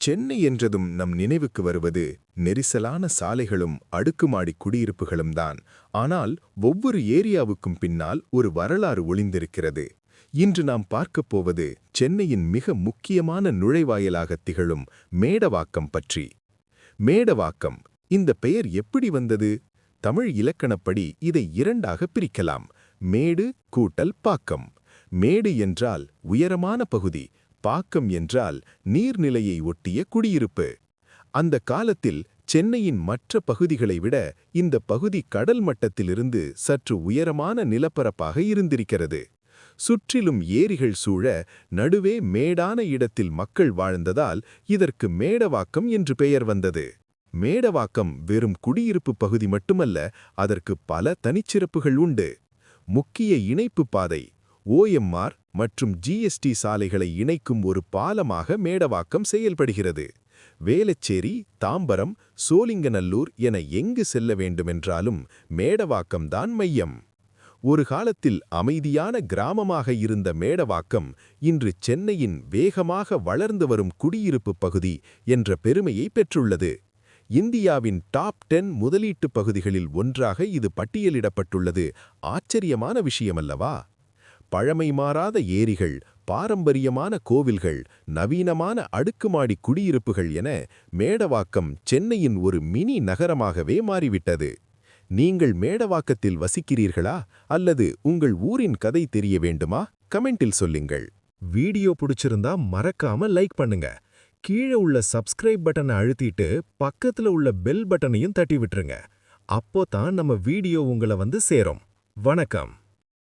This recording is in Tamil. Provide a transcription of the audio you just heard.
சென்னை என்றதும் நம் நினைவுக்கு வருவது நெரிசலான சாலைகளும் அடுக்குமாடி குடியிருப்புகளும் தான். ஆனால் ஒவ்வொரு ஏரியாவுக்கும் பின்னால் ஒரு வரலாறு ஒளிந்திருக்கிறது. இன்று நாம் பார்க்கப் போவது சென்னையின் மிக முக்கியமான நுழைவாயிலாக திகழும் மேடவாக்கம் பற்றி. மேடவாக்கம் இந்த பெயர் எப்படி வந்தது? தமிழ் இலக்கணப்படி இதை இரண்டாக பிரிக்கலாம். மேடு கூட்டல் பாக்கம். மேடு என்றால் உயரமான பகுதி பாக்கம் என்றால் நீர்நிலையை ஒட்டிய குடியிருப்பு. அந்த காலத்தில் சென்னையின் மற்ற பகுதிகளை விட இந்த பகுதி கடல் மட்டத்திலிருந்து சற்று உயரமான நிலப்பரப்பாக இருந்திருக்கிறது. சுற்றிலும் ஏரிகள் சூழ நடுவே மேடான இடத்தில் மக்கள் வாழ்ந்ததால் இதற்கு மேடவாக்கம் என்று பெயர் வந்தது. மேடவாக்கம் வெறும் குடியிருப்பு பகுதி மட்டுமல்ல அதற்கு பல தனிச்சிறப்புகள் உண்டு. முக்கிய இணைப்பு பாதை ஓஎம்ஆர் மற்றும் ஜிஎஸ்டி சாலைகளை இணைக்கும் ஒரு பாலமாக மேடவாக்கம் செயல்படுகிறது. வேலச்சேரி தாம்பரம் சோலிங்கநல்லூர் என எங்கு செல்ல வேண்டுமென்றாலும் மேடவாக்கம்தான் மையம். ஒரு காலத்தில் அமைதியான கிராமமாக இருந்த மேடவாக்கம் இன்று சென்னையின் வேகமாக வளர்ந்து வரும் குடியிருப்பு பகுதி என்ற பெருமையை பெற்றுள்ளது. இந்தியாவின் டாப் டென் முதலீட்டு பகுதிகளில் ஒன்றாக இது பட்டியலிடப்பட்டுள்ளது. ஆச்சரியமான விஷயமல்லவா? பழமை மாறாத ஏரிகள் பாரம்பரியமான கோவில்கள் நவீனமான அடுக்குமாடி குடியிருப்புகள் என மேடவாக்கம் சென்னையின் ஒரு மினி நகரமாகவே மாறிவிட்டது. நீங்கள் மேடவாக்கத்தில் வசிக்கிறீர்களா? அல்லது உங்கள் ஊரின் கதை தெரிய வேண்டுமா? கமெண்டில் சொல்லுங்கள். வீடியோ பிடிச்சிருந்தா மறக்காம லைக் பண்ணுங்க. கீழே உள்ள சப்ஸ்கிரைப் பட்டனை அழுத்திட்டு பக்கத்துல உள்ள பெல் பட்டனையும் தட்டி விட்டுருங்க. அப்போ தான் நம்ம வீடியோ உங்களை வந்து சேரும். வணக்கம்.